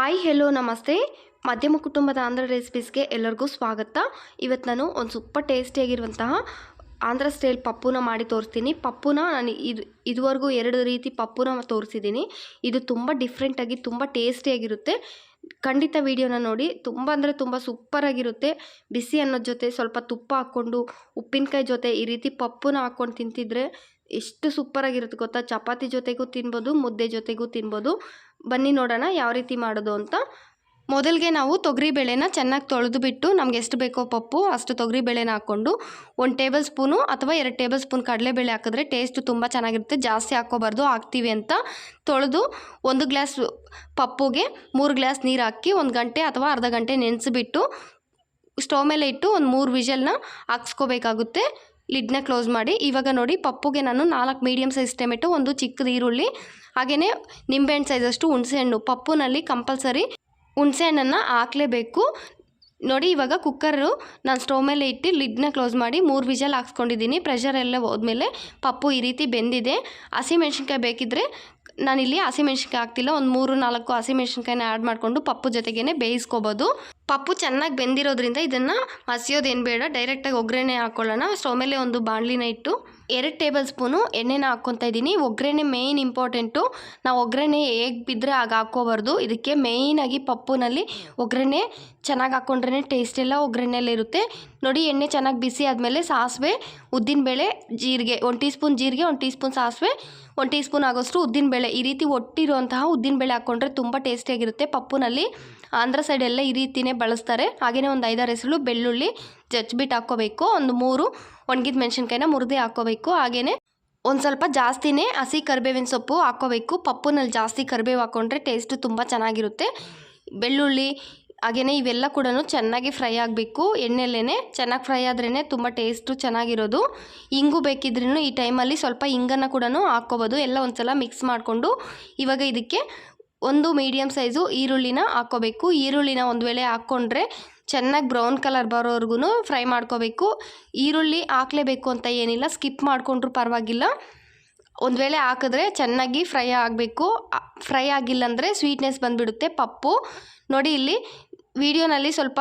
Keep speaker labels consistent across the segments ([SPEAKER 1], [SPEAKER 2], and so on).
[SPEAKER 1] Hi hello ನಮಸ್ತೆ. ಮಧ್ಯಮ ಕುಟುಂಬದ ಆಂಧ್ರ ರೆಸಿಪೀಸ್ಗೆ ಎಲ್ಲರಿಗೂ ಸ್ವಾಗತ. ಇವತ್ತು ನಾನು ಒಂದು ಸೂಪರ್ ಟೇಸ್ಟಿಯಾಗಿರುವಂತಹ ಆಂಧ್ರ ಸ್ಟೈಲ್ ಪಪ್ಪುನ ಮಾಡಿ ತೋರಿಸ್ತೀನಿ. ಪಪ್ಪುನ ನಾನು ಇದು, ಇದುವರೆಗೂ ಎರಡು ರೀತಿ ಪಪ್ಪುನ ತೋರಿಸಿದ್ದೀನಿ. ಇದು ತುಂಬ ಡಿಫ್ರೆಂಟಾಗಿ ತುಂಬ ಟೇಸ್ಟಿಯಾಗಿರುತ್ತೆ ಖಂಡಿತ ವೀಡಿಯೋನ ನೋಡಿ. ತುಂಬ ಅಂದರೆ ತುಂಬ ಸೂಪರಾಗಿರುತ್ತೆ ಬಿಸಿ ಅನ್ನೋದ ಜೊತೆ ಸ್ವಲ್ಪ ತುಪ್ಪ ಹಾಕ್ಕೊಂಡು, ಉಪ್ಪಿನಕಾಯಿ ಜೊತೆ ಈ ರೀತಿ ಪಪ್ಪುನ ಹಾಕ್ಕೊಂಡು ತಿಂತಿದ್ರೆ ಎಷ್ಟು ಸೂಪರಾಗಿರುತ್ತೆ ಗೊತ್ತಾ? ಚಪಾತಿ ಜೊತೆಗೂ ತಿನ್ಬೋದು, ಮುದ್ದೆ ಜೊತೆಗೂ ತಿನ್ಬೋದು. ಬನ್ನಿ ನೋಡೋಣ ಯಾವ ರೀತಿ ಮಾಡೋದು ಅಂತ. ಮೊದಲಿಗೆ ನಾವು ತೊಗರಿಬೇಳೆನ ಚೆನ್ನಾಗಿ ತೊಳೆದು ಬಿಟ್ಟು ನಮ್ಗೆ ಎಷ್ಟು ಬೇಕೋ ಪಪ್ಪು ಅಷ್ಟು ತೊಗರಿಬೇಳೆನ ಹಾಕ್ಕೊಂಡು ಒಂದು ಟೇಬಲ್ ಸ್ಪೂನು ಅಥವಾ ಎರಡು ಟೇಬಲ್ ಸ್ಪೂನ್ ಕಡಲೆಬೇಳೆ ಹಾಕಿದ್ರೆ ಟೇಸ್ಟ್ ತುಂಬ ಚೆನ್ನಾಗಿರುತ್ತೆ. ಜಾಸ್ತಿ ಹಾಕ್ಕೋಬಾರ್ದು, ಹಾಕ್ತೀವಿ ಅಂತ ತೊಳೆದು ಒಂದು ಗ್ಲಾಸ್ ಪಪ್ಪುಗೆ ಮೂರು ಗ್ಲಾಸ್ ನೀರು ಹಾಕಿ ಒಂದು ಗಂಟೆ ಅಥವಾ ಅರ್ಧ ಗಂಟೆ ನೆನೆಸಿಬಿಟ್ಟು ಸ್ಟವ್ ಮೇಲೆ ಇಟ್ಟು ಒಂದು ಮೂರು ವಿಷಲ್ನ ಹಾಕ್ಸ್ಕೋಬೇಕಾಗುತ್ತೆ. ಲಿಡ್ನ ಕ್ಲೋಸ್ ಮಾಡಿ. ಇವಾಗ ನೋಡಿ ಪಪ್ಪುಗೆ ನಾನು ನಾಲ್ಕು ಮೀಡಿಯಮ್ ಸೈಜ್ ಟೊಮೆಟೊ, ಒಂದು ಚಿಕ್ಕದು ಈರುಳ್ಳಿ ಹಾಗೆಯೇ ನಿಂಬೆಹಣ್ಣು ಸೈಜಷ್ಟು ಹುಣಸೆಹಣ್ಣು ಪಪ್ಪುನಲ್ಲಿ ಕಂಪಲ್ಸರಿ ಹುಣಸೆಹಣ್ಣನ್ನು ಹಾಕಲೇಬೇಕು. ನೋಡಿ ಇವಾಗ ಕುಕ್ಕರು ನಾನು ಸ್ಟೋವ್ ಮೇಲೆ ಇಟ್ಟು ಲಿಡ್ನ ಕ್ಲೋಸ್ ಮಾಡಿ ಮೂರು ವಿಜಲ್ ಹಾಕ್ಸ್ಕೊಂಡಿದ್ದೀನಿ. ಪ್ರೆಷರ್ ಎಲ್ಲ ಹೋದ್ಮೇಲೆ ಪಪ್ಪು ಈ ರೀತಿ ಬೆಂದಿದೆ. ಹಸಿಮೆಣ್ಸಿನ್ಕಾಯಿ ಬೇಕಿದ್ದರೆ ನಾನಿಲ್ಲಿ ಹಸಿಮೆಣ್ಸಿನ್ಕಾಯಿ ಹಾಕ್ತಿಲ್ಲ. ಒಂದು ಮೂರು ನಾಲ್ಕು ಹಸಿಮೆಣ್ಸಿನ್ಕಾಯಿನ ಆ್ಯಡ್ ಮಾಡಿಕೊಂಡು ಪಪ್ಪು ಜೊತೆಗೇ ಬೇಯಿಸ್ಕೋಬೋದು. ಪಪ್ಪು ಚೆನ್ನಾಗಿ ಬೆಂದಿರೋದ್ರಿಂದ ಇದನ್ನು ಹಸಿಯೋದೇನು ಬೇಡ ಡೈರೆಕ್ಟಾಗಿ ಒಗ್ಗರಣೆ ಹಾಕೊಳ್ಳೋಣ. ಸ್ಟವ್ ಮೇಲೆ ಒಂದು ಬಾಣಲಿನ ಇಟ್ಟು ಎರಡು ಟೇಬಲ್ ಸ್ಪೂನು ಎಣ್ಣೆನ ಹಾಕ್ಕೊತಾ ಇದ್ದೀನಿ. ಒಗ್ಗರಣೆ ಮೇಯ್ನ್ ಇಂಪಾರ್ಟೆಂಟು ನಾವು ಒಗ್ಗರಣೆ ಹೇಗೆ ಬಿದ್ದರೆ ಆಗ ಹಾಕ್ಕೋಬಾರ್ದು. ಇದಕ್ಕೆ ಮೇಯ್ನಾಗಿ ಪಪ್ಪುನಲ್ಲಿ ಒಗ್ಗರಣೆ ಚೆನ್ನಾಗಿ ಹಾಕ್ಕೊಂಡ್ರೆ ಟೇಸ್ಟ್ ಎಲ್ಲ ಒಗ್ಗರಣೆಯಲ್ಲೇ ಇರುತ್ತೆ. ನೋಡಿ, ಎಣ್ಣೆ ಚೆನ್ನಾಗಿ ಬಿಸಿ ಆದಮೇಲೆ ಸಾಸಿವೆ, ಉದ್ದಿನಬೇಳೆ, ಜೀರಿಗೆ, ಒಂದು ಟೀ ಸ್ಪೂನ್ ಜೀರಿಗೆ, ಒಂದು ಟೀ ಸ್ಪೂನ್ ಸಾಸಿವೆ, ಒಂದು ಟೀ ಸ್ಪೂನ್ ಆಗೋಷ್ಟು ಉದ್ದಿನಬೇಳೆ. ಈ ರೀತಿ ಒಟ್ಟಿರುವಂತಹ ಉದ್ದಿನಬೇಳೆ ಹಾಕ್ಕೊಂಡ್ರೆ ತುಂಬ ಟೇಸ್ಟಿಯಾಗಿರುತ್ತೆ ಪಪ್ಪುನಲ್ಲಿ. ಆಂಧ್ರ ಸೈಡೆಲ್ಲ ಈ ರೀತಿನೇ ಬಳಸ್ತಾರೆ. ಹಾಗೆಯೇ ಒಂದು ಐದಾರು ಹೆಸರು ಬೆಳ್ಳುಳ್ಳಿ ಜಜ್ಬಿಟ್ಟು ಹಾಕ್ಕೋಬೇಕು. ಒಂದು ಮೂರು ಒಣಗಿದ ಮೆಣಸಿನ್ಕಾಯಿನ ಮುರಿದೇ ಹಾಕ್ಕೋಬೇಕು. ಹಾಗೆಯೇ ಒಂದು ಸ್ವಲ್ಪ ಜಾಸ್ತಿನೇ ಹಸಿ ಕರಿಬೇವಿನ ಸೊಪ್ಪು ಹಾಕ್ಕೋಬೇಕು. ಪಪ್ಪುನಲ್ಲಿ ಜಾಸ್ತಿ ಕರಿಬೇವು ಹಾಕ್ಕೊಂಡ್ರೆ ಟೇಸ್ಟು ತುಂಬ ಚೆನ್ನಾಗಿರುತ್ತೆ. ಬೆಳ್ಳುಳ್ಳಿ ಹಾಗೆಯೇ ಇವೆಲ್ಲ ಕೂಡ ಚೆನ್ನಾಗಿ ಫ್ರೈ ಆಗಬೇಕು. ಎಣ್ಣೆಲ್ಲೇ ಚೆನ್ನಾಗಿ ಫ್ರೈ ಆದ್ರೇ ತುಂಬ ಟೇಸ್ಟು ಚೆನ್ನಾಗಿರೋದು. ಇಂಗು ಬೇಕಿದ್ರೂ ಈ ಟೈಮಲ್ಲಿ ಸ್ವಲ್ಪ ಇಂಗನ್ನು ಕೂಡ ಹಾಕ್ಕೋಬೋದು. ಎಲ್ಲ ಒಂದು ಸಲ ಮಿಕ್ಸ್ ಮಾಡಿಕೊಂಡು ಇವಾಗ ಇದಕ್ಕೆ ಒಂದು ಮೀಡಿಯಮ್ ಸೈಜು ಈರುಳ್ಳಿನ ಹಾಕ್ಕೋಬೇಕು. ಈರುಳ್ಳಿನ ಒಂದು ವೇಳೆ ಹಾಕ್ಕೊಂಡ್ರೆ ಚೆನ್ನಾಗಿ ಬ್ರೌನ್ ಕಲರ್ ಬರೋವರೆಗೂ ಫ್ರೈ ಮಾಡ್ಕೋಬೇಕು. ಈರುಳ್ಳಿ ಹಾಕ್ಲೇಬೇಕು ಅಂತ ಏನಿಲ್ಲ ಸ್ಕಿಪ್ ಮಾಡಿಕೊಂಡ್ರೂ ಪರವಾಗಿಲ್ಲ. ಒಂದು ವೇಳೆ ಹಾಕಿದ್ರೆ ಚೆನ್ನಾಗಿ ಫ್ರೈ ಆಗಬೇಕು. ಫ್ರೈ ಆಗಿಲ್ಲ ಅಂದರೆ ಸ್ವೀಟ್ನೆಸ್ ಬಂದುಬಿಡುತ್ತೆ ಪಪ್ಪು. ನೋಡಿ ಇಲ್ಲಿ ವಿಡಿಯೋನಲ್ಲಿ ಸ್ವಲ್ಪ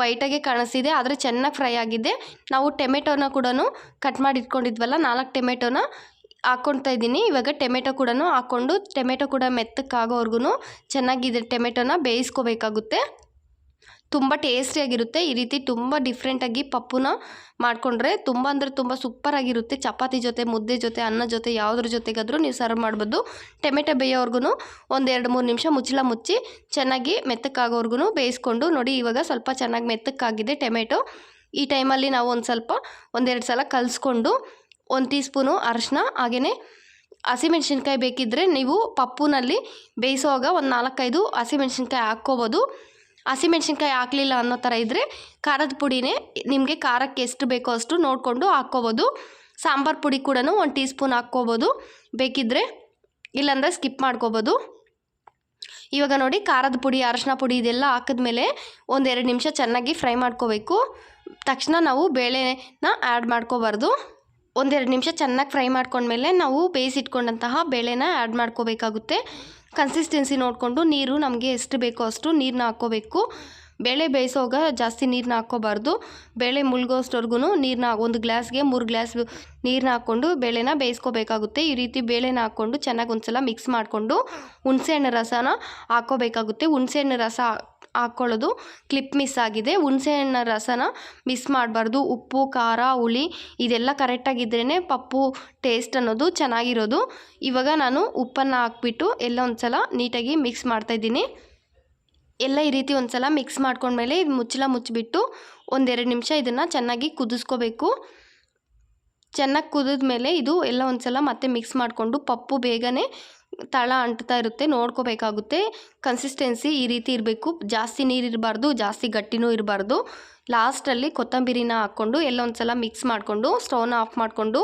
[SPEAKER 1] ವೈಟಾಗೆ ಕಾಣಿಸ್ತಿದೆ, ಆದರೆ ಚೆನ್ನಾಗಿ ಫ್ರೈ ಆಗಿದೆ. ನಾವು ಟೊಮೆಟೊನ ಕೂಡ ಕಟ್ ಮಾಡಿ ಇಟ್ಕೊಂಡಿದ್ವಲ್ಲ ನಾಲ್ಕು ಟೊಮೆಟೊನ ಹಾಕ್ಕೊಳ್ತಾ ಇದ್ದೀನಿ. ಇವಾಗ ಟೊಮೆಟೊ ಕೂಡ ಹಾಕ್ಕೊಂಡು, ಟೊಮೆಟೊ ಕೂಡ ಮೆತ್ತಕ್ಕಾಗೋವರೆಗೂ ಚೆನ್ನಾಗಿ ಇದು ಟೊಮೆಟೊನ ಬೇಯಿಸ್ಕೋಬೇಕಾಗುತ್ತೆ. ತುಂಬ ಟೇಸ್ಟಿಯಾಗಿರುತ್ತೆ. ಈ ರೀತಿ ತುಂಬ ಡಿಫ್ರೆಂಟಾಗಿ ಪಪ್ಪುನ ಮಾಡಿಕೊಂಡ್ರೆ ತುಂಬ ಅಂದರೆ ತುಂಬ ಸೂಪರಾಗಿರುತ್ತೆ. ಚಪಾತಿ ಜೊತೆ, ಮುದ್ದೆ ಜೊತೆ, ಅನ್ನ ಜೊತೆ, ಯಾವುದ್ರ ಜೊತೆಗಾದರೂ ನೀವು ಸರ್ವ್ ಮಾಡ್ಬೋದು. ಟೊಮೆಟೊ ಬೇಯೋವರೆಗೂ ಒಂದು ಎರಡು ಮೂರು ನಿಮಿಷ ಮುಚ್ಚಳ ಮುಚ್ಚಿ ಚೆನ್ನಾಗಿ ಮೆತ್ತಕ್ಕಾಗೋವರೆಗೂ ಬೇಯಿಸ್ಕೊಂಡು ನೋಡಿ ಇವಾಗ ಸ್ವಲ್ಪ ಚೆನ್ನಾಗಿ ಮೆತ್ತಕ್ಕಾಗಿದೆ ಟೊಮೆಟೊ. ಈ ಟೈಮಲ್ಲಿ ನಾವು ಒಂದು ಸ್ವಲ್ಪ ಒಂದೆರಡು ಸಲ ಕಲಿಸ್ಕೊಂಡು ಒಂದು ಟೀ ಸ್ಪೂನು ಅರಶಿನ ಹಾಗೆಯೇ ಹಸಿಮೆಣ್ಸಿನ್ಕಾಯಿ ಬೇಕಿದ್ದರೆ ನೀವು ಪಪ್ಪುನಲ್ಲಿ ಬೇಯಿಸುವಾಗ ಒಂದು ನಾಲ್ಕೈದು ಹಸಿಮೆಣ್ಸಿನ್ಕಾಯಿ ಹಾಕ್ಕೋಬೋದು. ಹಸಿಮೆಣ್ಸಿನ್ಕಾಯಿ ಹಾಕಲಿಲ್ಲ ಅನ್ನೋ ಥರ ಇದ್ದರೆ ಖಾರದ ಪುಡಿನೇ ನಿಮಗೆ ಖಾರಕ್ಕೆ ಎಷ್ಟು ಬೇಕೋ ಅಷ್ಟು ನೋಡಿಕೊಂಡು ಹಾಕ್ಕೋಬೋದು. ಸಾಂಬಾರು ಪುಡಿ ಕೂಡ ಒಂದು ಟೀ ಸ್ಪೂನ್ ಹಾಕ್ಕೋಬೋದು. ಬೇಕಿದ್ದರೆ ಇಲ್ಲಾಂದರೆ ಸ್ಕಿಪ್ ಮಾಡ್ಕೋಬೋದು. ಇವಾಗ ನೋಡಿ ಖಾರದ ಪುಡಿ, ಅರಶಿನ ಪುಡಿ ಇದೆಲ್ಲ ಹಾಕಿದ್ಮೇಲೆ ಒಂದೆರಡು ನಿಮಿಷ ಚೆನ್ನಾಗಿ ಫ್ರೈ ಮಾಡ್ಕೋಬೇಕು. ತಕ್ಷಣ ನಾವು ಬೇಳೆನ ಆ್ಯಡ್ ಮಾಡ್ಕೋಬಾರ್ದು. ಒಂದೆರಡು ನಿಮಿಷ ಚೆನ್ನಾಗಿ ಫ್ರೈ ಮಾಡ್ಕೊಂಡ್ಮೇಲೆ ನಾವು ಬೇಯಿಸಿಟ್ಕೊಂಡಂತಹ ಬೇಳೆನ ಆ್ಯಡ್ ಮಾಡ್ಕೋಬೇಕಾಗುತ್ತೆ. ಕನ್ಸಿಸ್ಟೆನ್ಸಿ ನೋಡಿಕೊಂಡು ನೀರು ನಮಗೆ ಎಷ್ಟು ಬೇಕೋ ಅಷ್ಟು ನೀರನ್ನ ಹಾಕ್ಕೋಬೇಕು. ಬೇಳೆ ಬೇಯಿಸೋವಾಗ ಜಾಸ್ತಿ ನೀರನ್ನ ಹಾಕ್ಕೋಬಾರ್ದು. ಬೇಳೆ ಮುಳುಗೋಷ್ಟವರೆಗೂ ನೀರನ್ನ ಒಂದು ಗ್ಲಾಸ್ಗೆ ಮೂರು ಗ್ಲಾಸ್ ನೀರನ್ನ ಹಾಕ್ಕೊಂಡು ಬೇಳೆನ ಬೇಯಿಸ್ಕೋಬೇಕಾಗುತ್ತೆ. ಈ ರೀತಿ ಬೇಳೆನ ಹಾಕ್ಕೊಂಡು ಚೆನ್ನಾಗಿ ಒಂದು ಸಲ ಮಿಕ್ಸ್ ಮಾಡಿಕೊಂಡು, ಹುಣಸೆಹಣ್ಣು ರಸನ ಹಾಕ್ಕೋಬೇಕಾಗುತ್ತೆ. ಹುಣಸೆಹಣ್ಣು ರಸ ಹಾಕ್ಕೊಳ್ಳೋದು ಕ್ಲಿಪ್ ಮಿಸ್ ಆಗಿದೆ. ಹುಣಸೆಹಣ್ಣ ರಸನ ಮಿಸ್ ಮಾಡಬಾರ್ದು. ಉಪ್ಪು, ಖಾರ, ಹುಳಿ ಇದೆಲ್ಲ ಕರೆಕ್ಟಾಗಿದ್ರೇ ಪಪ್ಪು ಟೇಸ್ಟ್ ಅನ್ನೋದು ಚೆನ್ನಾಗಿರೋದು. ಇವಾಗ ನಾನು ಉಪ್ಪನ್ನು ಹಾಕ್ಬಿಟ್ಟು ಎಲ್ಲ ಒಂದು ಸಲ ನೀಟಾಗಿ ಮಿಕ್ಸ್ ಮಾಡ್ತಾಯಿದ್ದೀನಿ ಎಲ್ಲ ಈ ರೀತಿ ಒಂದು ಸಲ ಮಿಕ್ಸ್ ಮಾಡ್ಕೊಂಡ್ಮೇಲೆ ಇದು ಮುಚ್ಚಲ ಮುಚ್ಚಿಬಿಟ್ಟು ಒಂದೆರಡು ನಿಮಿಷ ಇದನ್ನು ಚೆನ್ನಾಗಿ ಕುದಿಸ್ಕೋಬೇಕು. ಚೆನ್ನಾಗಿ ಕುದಿದ್ಮೇಲೆ ಇದು ಎಲ್ಲ ಒಂದು ಸಲ ಮತ್ತೆ ಮಿಕ್ಸ್ ಮಾಡಿಕೊಂಡು ಪಪ್ಪು ಬೇಗನೆ ತಳ ಅಂಟ್ತಾ ಇರುತ್ತೆ, ನೋಡ್ಕೋಬೇಕಾಗುತ್ತೆ. ಕನ್ಸಿಸ್ಟೆನ್ಸಿ ಈ ರೀತಿ ಇರಬೇಕು. ಜಾಸ್ತಿ ನೀರು ಇರಬಾರ್ದು, ಜಾಸ್ತಿ ಗಟ್ಟಿನೂ ಇರಬಾರ್ದು. ಲಾಸ್ಟಲ್ಲಿ ಕೊತ್ತಂಬರಿನ ಹಾಕ್ಕೊಂಡು ಎಲ್ಲ ಒಂದು ಸಲ ಮಿಕ್ಸ್ ಮಾಡಿಕೊಂಡು ಸ್ಟವ್ನ ಆಫ್ ಮಾಡಿಕೊಂಡು,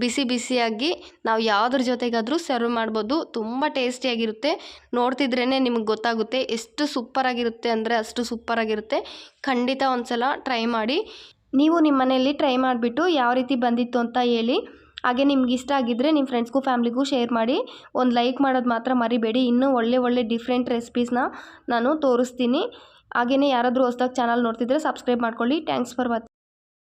[SPEAKER 1] ಬಿಸಿ ಬಿಸಿಯಾಗಿ ನಾವು ಯಾವುದ್ರ ಜೊತೆಗಾದರೂ ಸರ್ವ್ ಮಾಡ್ಬೋದು. ತುಂಬ ಟೇಸ್ಟಿಯಾಗಿರುತ್ತೆ ನೋಡ್ತಿದ್ರೇ ನಿಮಗೆ ಗೊತ್ತಾಗುತ್ತೆ ಎಷ್ಟು ಸೂಪರಾಗಿರುತ್ತೆ ಅಂದರೆ ಅಷ್ಟು ಸೂಪರಾಗಿರುತ್ತೆ. ಖಂಡಿತ ಒಂದು ಸಲ ಟ್ರೈ ಮಾಡಿ. ನೀವು ನಿಮ್ಮ ಮನೆಯಲ್ಲಿ ಟ್ರೈ ಮಾಡಿಬಿಟ್ಟು ಯಾವ ರೀತಿ ಬಂದಿತ್ತು ಅಂತ ಹೇಳಿ. ಹಾಗೆ ನಿಮ್ಗೆ ಇಷ್ಟ ಆಗಿದ್ದರೆ ನಿಮ್ಮ ಫ್ರೆಂಡ್ಸ್ಗೂ ಫ್ಯಾಮ್ಲಿಗೂ ಶೇರ್ ಮಾಡಿ. ಒಂದು ಲೈಕ್ ಮಾಡೋದು ಮಾತ್ರ ಮರಿಬೇಡಿ. ಇನ್ನೂ ಒಳ್ಳೆ ಒಳ್ಳೆ ಡಿಫ್ರೆಂಟ್ ರೆಸಿಪೀಸ್ನ ನಾನು ತೋರಿಸ್ತೀನಿ. ಹಾಗೆಯೇ ಯಾರಾದರೂ ಹೊಸ್ದಾಗಿ ಚಾನಲ್ ನೋಡ್ತಿದ್ರೆ ಸಬ್ಸ್ಕ್ರೈಬ್ ಮಾಡ್ಕೊಳ್ಳಿ. Thanks for watching